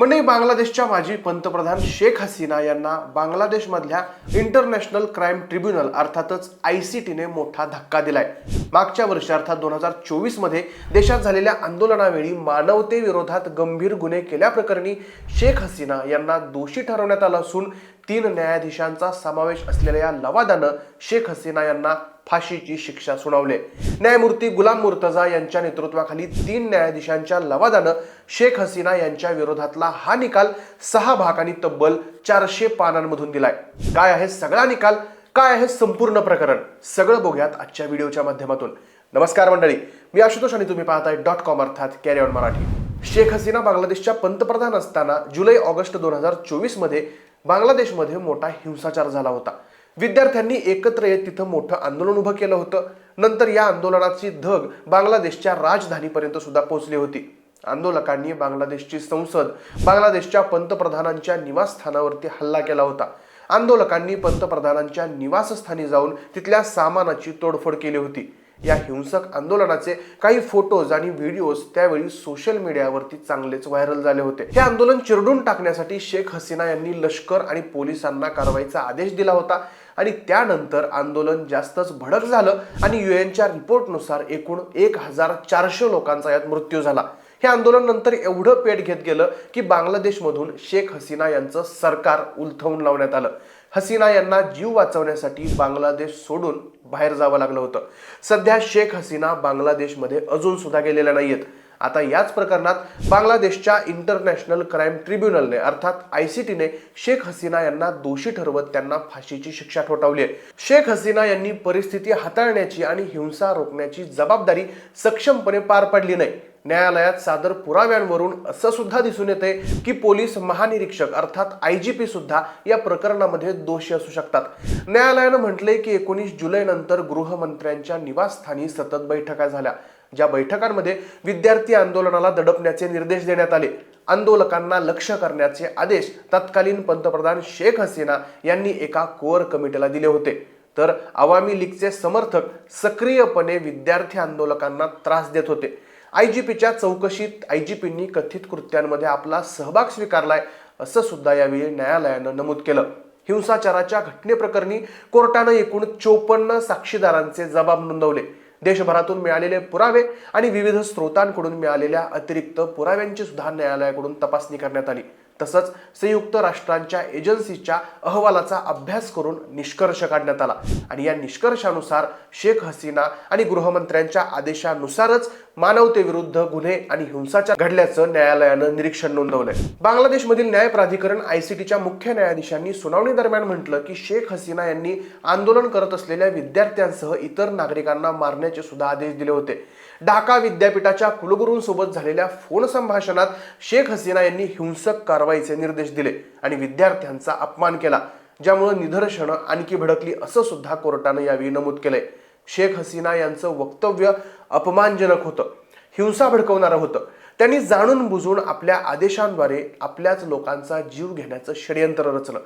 म्हणजे बांगलादेशच्या माजी पंतप्रधान शेख हसीना यांना बांगलादेशमधल्या इंटरनॅशनल क्राईम ट्रिब्युनल अर्थातच आय सी टीने मोठा धक्का दिलाय. मागच्या वर्षी अर्थात दोन हजार चोवीसमध्ये देशात झालेल्या आंदोलनावेळी मानवतेविरोधात गंभीर गुन्हे केल्याप्रकरणी शेख हसीना यांना दोषी ठरवण्यात आलं असून तीन न्यायाधीशांचा समावेश असलेल्या या लवादानं शेख हसीना यांना फाशीची शिक्षा सुनावले. न्यायमूर्ती गुलाम मुर्तजा यांच्या नेतृत्वाखाली तीन न्यायाधीशांच्या लवादानं शेख हसीना यांच्या विरोधातला हा निकाल सहा भागांनी तब्बल चारशे पानांमधून दिलाय. काय आहे सगळा निकाल? काय आहे संपूर्ण प्रकरण? सगळं बघूयात आजच्या व्हिडिओच्या माध्यमातून. नमस्कार मंडळी मी आशुतोष आणि तुम्ही पाहताय डॉट कॉम अर्थात कॅरी ऑन मराठी. शेख हसीना बांगलादेशच्या पंतप्रधान असताना जुलै ऑगस्ट दोन हजार चोवीसमध्ये बांगलादेशमध्ये मोठा हिंसाचार झाला होता. विद्यार्थ्यांनी एकत्र येत तिथं मोठं आंदोलन उभं केलं होतं. नंतर या आंदोलनाची धग बांगलादेशच्या राजधानीपर्यंत सुद्धा पोहोचली होती. आंदोलकांनी बांगलादेशची संसद बांगलादेशच्या पंतप्रधानांच्या निवासस्थानावरती हल्ला केला होता. आंदोलकांनी पंतप्रधानांच्या निवासस्थानी जाऊन तिथल्या सामानाची तोडफोड केली होती. या हिंसक आंदोलनाचे काही फोटोज आणि व्हिडिओज त्यावेळी सोशल मीडियावरती चांगलेच व्हायरल झाले होते. हे आंदोलन चिरडून टाकण्यासाठी शेख हसीना यांनी लष्कर आणि पोलिसांना कारवाईचा आदेश दिला होता आणि त्यानंतर आंदोलन जास्तच भडक झालं आणि युएनच्या रिपोर्टनुसार एकूण एक हजार चारशे लोकांचा यात मृत्यू झाला. हे आंदोलन नंतर एवढं पेट घेत गेलं की बांगलादेशमधून शेख हसीना यांचं सरकार उलथवून लावण्यात आलं. हसीना यांना जीव वाचवण्यासाठी बांगलादेश सोडून बाहेर जावं लागलं होतं. सध्या शेख हसीना बांगलादेशमध्ये अजून सुद्धा गेलेल्या नाहीयेत. आता याच प्रकरणात बांगलादेशच्या इंटरनॅशनल क्राईम ट्रिब्युनलने अर्थात आय सी टीने शेख हसीना यांना दोषी ठरवत त्यांना फाशीची शिक्षा ठोठावली आहे. शेख हसीना यांनी परिस्थिती हाताळण्याची आणि हिंसा रोखण्याची जबाबदारी सक्षमपणे पार पाडली नाही. न्यायालयात सादर पुराव्यांवरून असं सुद्धा दिसून येते की पोलीस महानिरीक्षक अर्थात आय जी पी सुद्धा या प्रकरणामध्ये दोषी असू शकतात. न्यायालयानं म्हटलंय की एकोणीस जुलै नंतर गृहमंत्र्यांच्या निवासस्थानी सतत बैठका झाल्या. ज्या बैठकांमध्ये विद्यार्थी आंदोलनाला दडपण्याचे निर्देश देण्यात आले. आंदोलकांना लक्ष करण्याचे आदेश तत्कालीन पंतप्रधान शेख हसीना यांनी एका कोअर कमिटीला दिले होते. तर आवामी लीगचे समर्थक सक्रियपणे विद्यार्थी आंदोलकांना त्रास देत होते. आयजीपीच्या चौकशीत आयजीपींनी कथित कृत्यांमध्ये आपला सहभाग स्वीकारलाय असं सुद्धा यावेळी न्यायालयानं नमूद केलं. हिंसाचाराच्या घटनेप्रकरणी कोर्टानं एकूण चोपन्न साक्षीदारांचे जबाब नोंदवले. देशभरातून मिळालेले पुरावे आणि विविध स्रोतांकडून मिळालेल्या अतिरिक्त पुराव्यांची सुद्धा न्यायालयाकडून तपासणी करण्यात आली. तसंच संयुक्त राष्ट्रांच्या एजन्सीच्या अहवालाचा अभ्यास करून निष्कर्ष काढण्यात आला. आणि या निष्कर्षानुसार शेख हसीना आणि गृहमंत्र्यांच्या आदेशानुसारच मानवतेविरुद्ध गुन्हे आणि हिंसाचार घडल्याचं न्यायालयानं निरीक्षण नोंदवलंय. बांगलादेशमधील न्याय प्राधिकरण आयसीटीच्या मुख्य न्यायाधीशांनी सुनावणी दरम्यान म्हटलं की शेख हसीना यांनी आंदोलन करत असलेल्या विद्यार्थ्यांसह इतर नागरिकांना मारण्याचे सुद्धा आदेश दिले होते. ढाका विद्यापीठाच्या कुलगुरूंसोबत झालेल्या फोन संभाषणात शेख हसीना यांनी हिंसक कारवाईचे निर्देश दिले आणि विद्यार्थ्यांचा अपमान केला ज्यामुळे निदर्शनं आणखी भडकली असं सुद्धा कोर्टानं यावेळी नमूद केलंय. शेख हसीना यांचं वक्तव्य अपमानजनक होतं हिंसा भडकवणारं होतं. त्यांनी जाणून बुजून आपल्या आदेशांद्वारे आपल्याच लोकांचा जीव घेण्याचं षडयंत्र रचलं.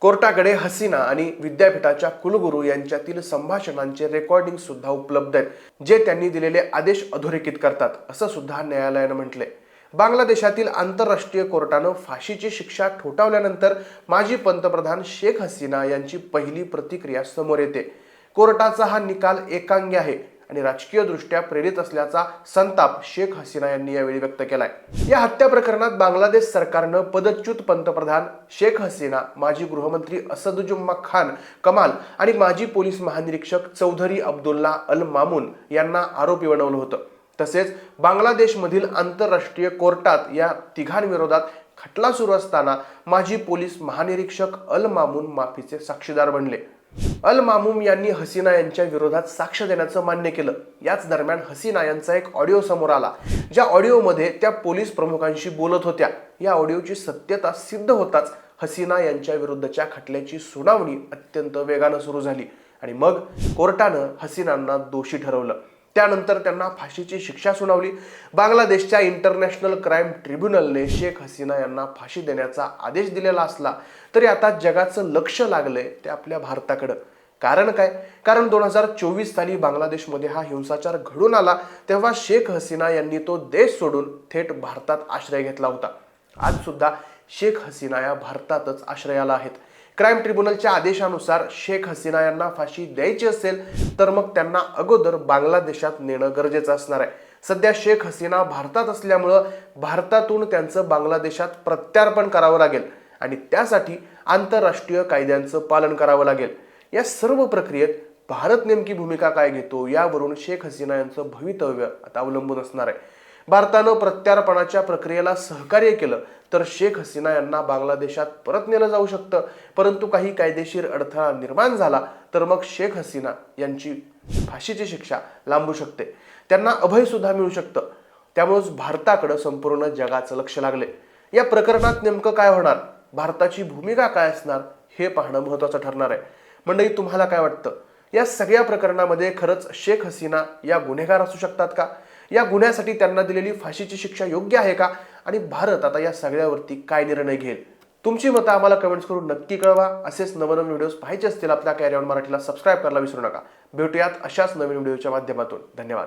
कोर्टाकडे हसीना आणि विद्यापीठाच्या कुलगुरू यांच्यातील संभाषणांचे रेकॉर्डिंग सुद्धा उपलब्ध आहेत जे त्यांनी दिलेले आदेश अधोरेखित करतात असं सुद्धा न्यायालयानं म्हटलंय. बांगलादेशातील आंतरराष्ट्रीय कोर्टानं फाशीची शिक्षा ठोठावल्यानंतर माजी पंतप्रधान शेख हसीना यांची पहिली प्रतिक्रिया समोर येते. कोर्टाचा हा निकाल एकांगी आहे आणि राजकीयदृष्ट्या प्रेरित असल्याचा संताप शेख हसीना यांनी यावेळी व्यक्त केलाय. या हत्या प्रकरणात बांगलादेश सरकारनं पदच्युत पंतप्रधान शेख हसीना माजी गृहमंत्री असदुजुम्मा खान कमाल आणि माजी पोलीस महानिरीक्षक चौधरी अब्दुल्ला अल मामून यांना आरोपी बनवलं होतं. तसेच बांगलादेशमधील आंतरराष्ट्रीय कोर्टात या तिघांविरोधात खटला सुरू असताना माजी पोलीस महानिरीक्षक अल मामून माफीचे साक्षीदार बनले. अल मामूम यांनी हसीना यांच्या विरोधात साक्ष देण्याचं मान्य केलं. याच दरम्यान हसीना यांचा एक ऑडिओ समोर आला ज्या ऑडिओमध्ये त्या पोलीस प्रमुखांशी बोलत होत्या. या ऑडिओची सत्यता सिद्ध होताच हसीना यांच्या विरुद्धच्या खटल्याची सुनावणी अत्यंत वेगानं सुरू झाली आणि मग कोर्टानं हसीनांना दोषी ठरवलं. त्यानंतर त्यांना फाशीची शिक्षा सुनावली. बांगलादेशच्या इंटरनॅशनल क्राईम ट्रिब्युनलने शेख हसीना यांना फाशी देण्याचा आदेश दिलेला असला तरी आता जगाचं लक्ष लागलंय ते आपल्या भारताकडं. कारण काय? कारण दोन हजार चोवीस साली बांगलादेशमध्ये हा हिंसाचार घडून आला तेव्हा शेख हसीना यांनी तो देश सोडून थेट भारतात आश्रय घेतला होता. आज सुद्धा शेख हसीना या भारतातच आश्रयाला आहेत. क्राईम ट्रिब्युनलच्या आदेशानुसार शेख हसीना यांना फाशी द्यायची असेल तर मग त्यांना अगोदर बांगलादेशात नेणं गरजेचं असणार आहे. सध्या शेख हसीना भारतात असल्यामुळं भारतातून त्यांचं बांगलादेशात प्रत्यार्पण करावं लागेल आणि त्यासाठी आंतरराष्ट्रीय कायद्यांचं पालन करावं लागेल. या सर्व प्रक्रियेत भारत नेमकी भूमिका काय घेतो यावरून शेख हसीना यांचं भवितव्य आता अवलंबून असणार आहे. भारतानं प्रत्यार्पणाच्या प्रक्रियेला सहकार्य केलं तर शेख हसीना यांना बांगलादेशात परत नेलं जाऊ शकतं. परंतु काही कायदेशीर अडथळा निर्माण झाला तर मग शेख हसीना यांची फाशीची शिक्षा लांबू शकते. त्यांना अभय सुद्धा मिळू शकतं. त्यामुळेच भारताकडं संपूर्ण जगाचं लक्ष लागले. या प्रकरणात नेमकं काय होणार? भारताची भूमिका काय असणार? हे पाहणं महत्वाचं ठरणार आहे. मंडळी तुम्हाला काय वाटतं? या सगळ्या प्रकरणामध्ये खरंच शेख हसीना या गुन्हेगार असू शकतात का? या गुन्ह्यासाठी त्यांना दिलेली फाशीची शिक्षा योग्य आहे का? आणि भारत आता या सगळ्यावरती काय निर्णय घेईल? तुमची मतं आम्हाला कमेंट्स करून नक्की कळवा. असेच नवनवीन व्हिडिओज पाहिजे असतील आपल्या कॅरियॉन मराठीला सबस्क्राईब करायला विसरू नका. भेटूयात अशाच नवीन व्हिडिओच्या माध्यमातून. धन्यवाद.